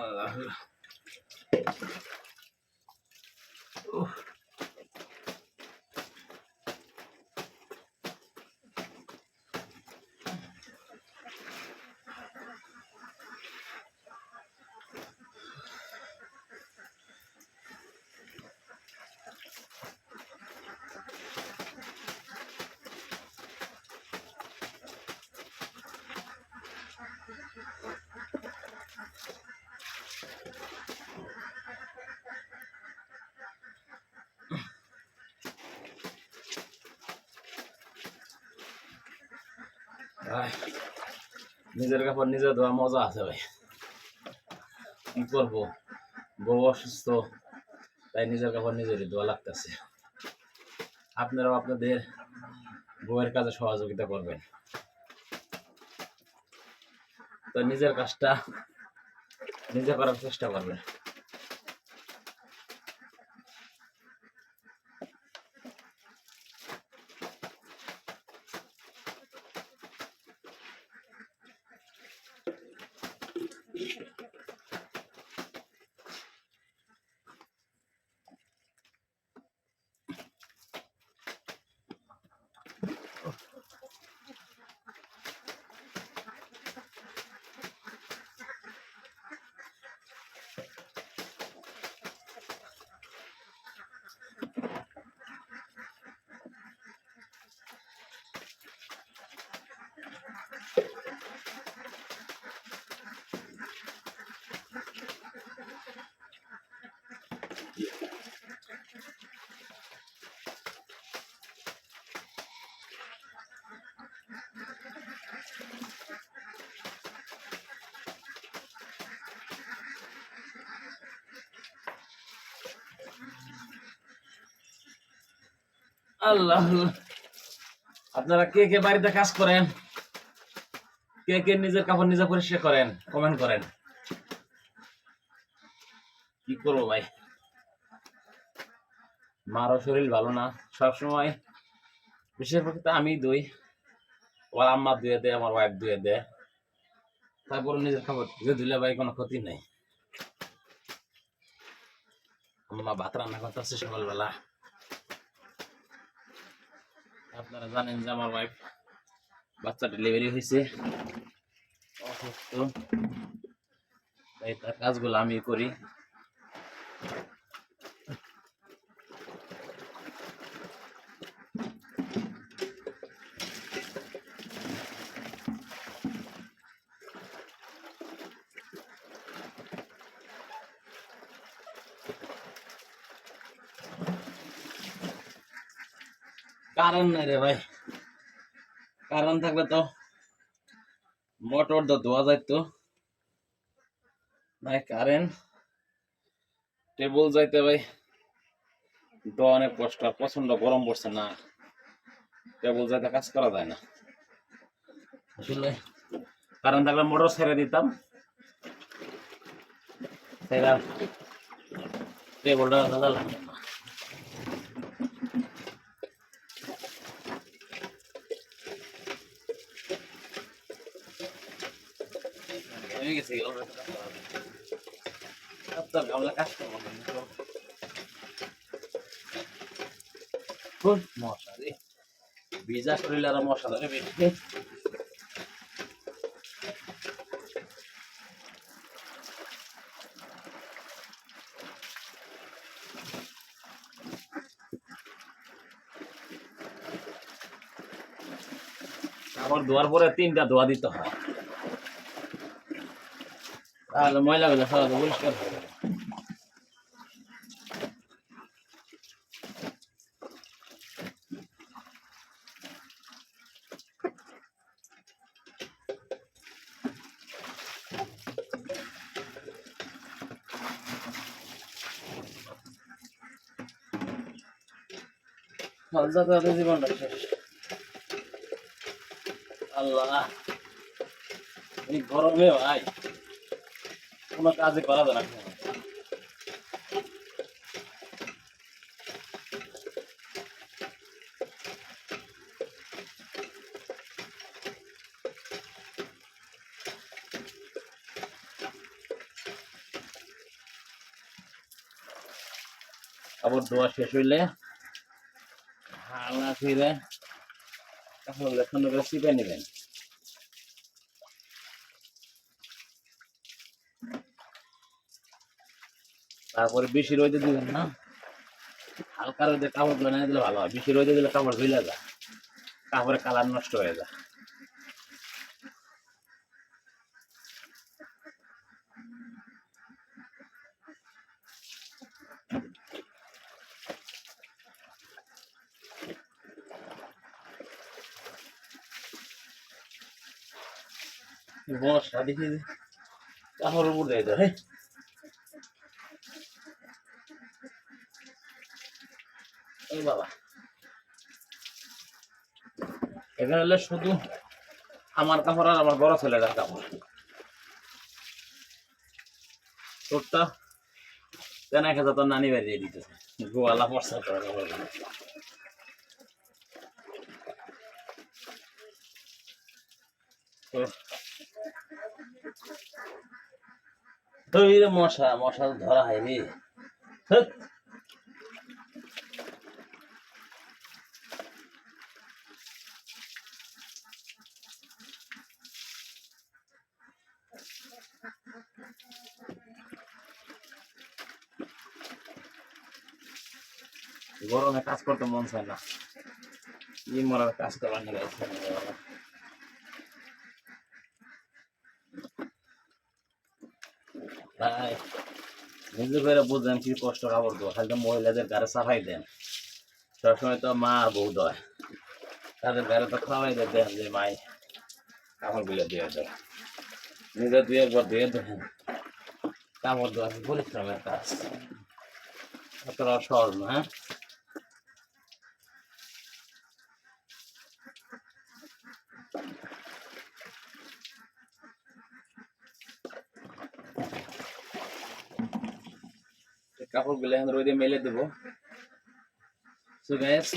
আল্লাহ উফ। নিজের কাপড় নিজে ধোয়া মজা আছে ভাই। কি করব? বউ অসুস্থ, তাই নিজের কাপড় নিজেরই ধোয়া লাগতেছে। আপনারাও আপনাদের বউয়ের কাজে সহযোগিতা করবেন। তো নিজের কাজটা নিজে করার চেষ্টা করবেন আল্লাহ আপনারা কে কে বাড়িতে কাজ করেন? কে কে নিজের কাপড় নিজে পরিষ্কার করেন? কমেন্ট করেন। কি করব ভাই? মারও শরীর ভালো না। সবসময় বিশেষ করে আমি দুই। ওর আম্মা ধুয়ে দেয়, আমার ওয়াইফ ধুয়ে দেয়। তারপর নিজের খাবার ধুয়ে ধুলে ভাই কোনো ক্ষতি নেই। আম্মা ভাত রান্না করতেছে সকালবেলা। আপনারা জানেন যে আমার ওয়াইফ বাচ্চা ডেলিভারি হয়েছে। অসুস্থ। তাই তার কাজগুলো আমি করি। কারণ নাই রে ভাই। কারণ থাকলে তো মোটর তো ধোয়া যাইতো। নাই কারেন্ট টেবল যাইতে ভাই তো অনেক কষ্ট প্রচণ্ড গরম পড়ছে না। টেবল যাইতে কাজ করা যায় না। আসলে কারণ থাকলে মোটর ছেড়ে দিতাম। ছেড়ে টেবলটা ভিজা শরীর আর মশা ধরে বেশি আমার পরে তিনটা ধোয়া দিতে হয়। তাহলে ময়লাগুলো সব পরিষ্কার। তাদের জীবনটা শেষ। আল্লাহ এই গরমে ভাই। কোনো কাজে করা যায় না। আবার দোয়া শেষ হইলে হালনা ফিরে তাহলে সুন্দর করে নেবেন। তারপরে বেশি রোদে দিবেন না। হালকা রোদে কাপড়গুলো না দিলে ভালো হয়। বেশি রোদে দিলে কাপড় ভিলে যায় কাপড়ের কালার নষ্ট হয়ে যায়। বর্ষা দেখি, কাপড় উপর দেয় তো হ্যাঁ এই বাবা। এখানে হলে শুধু আমার কাপড় আর আমার বড় ছেলেটার কাপড়। তোরটা তেনা খেতে তোর নানি বাড়ি দিয়ে দিতেছে। গোয়ালা পর্সা করে কাপড়। তো মশা মশা ধরা হয় গরমে কাজ করতে মন চায় না। ই মরার কাজ করার নিয়ে তাই নিজে করে বুঝলেন কি কষ্ট কাপড় দেবো খালি মহিলাদের গাড়ি সাফাই দেন। সবসময় তো মা বউ দেয় তাদের গাড়ি তো খাওয়াই দেয়, দেন যে মাই কাপড়গুলো দিয়ে। দেয় নিজে দুই একবার দিয়ে দেন, কাপড় দেওয়া পরিশ্রমের কাজ। অতটা সহজ না হ্যাঁ? কাপড়গুলো এখন রোদে মেলে দেবো সো গ্যাস